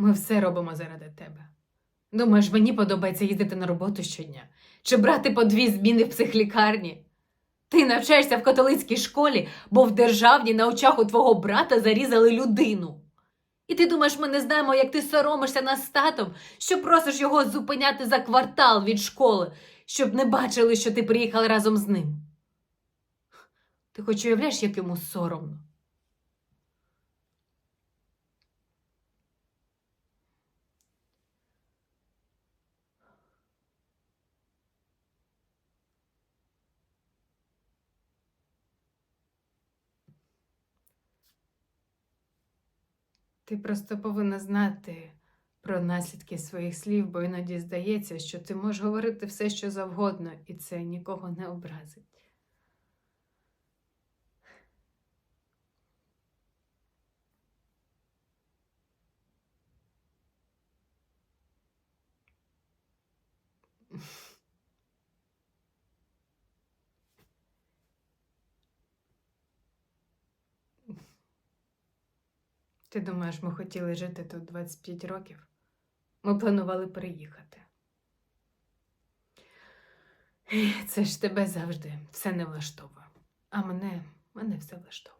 Ми все робимо заради тебе. Думаєш, мені подобається їздити на роботу щодня чи брати по дві зміни в психлікарні? Ти навчаєшся в католицькій школі, бо в державній на очах у твого брата зарізали людину. І ти думаєш, ми не знаємо, як ти соромишся нас з татом, що просиш його зупиняти за квартал від школи, щоб не бачили, що ти приїхала разом з ним. Ти хоч уявляєш, як йому соромно? Ти просто повинна знати про наслідки своїх слів, бо іноді здається, що ти можеш говорити все, що завгодно, і це нікого не образить. Ти думаєш, ми хотіли жити тут 25 років? Ми планували переїхати. Це ж тебе завжди все не влаштовує. А мене, мене все влаштовує.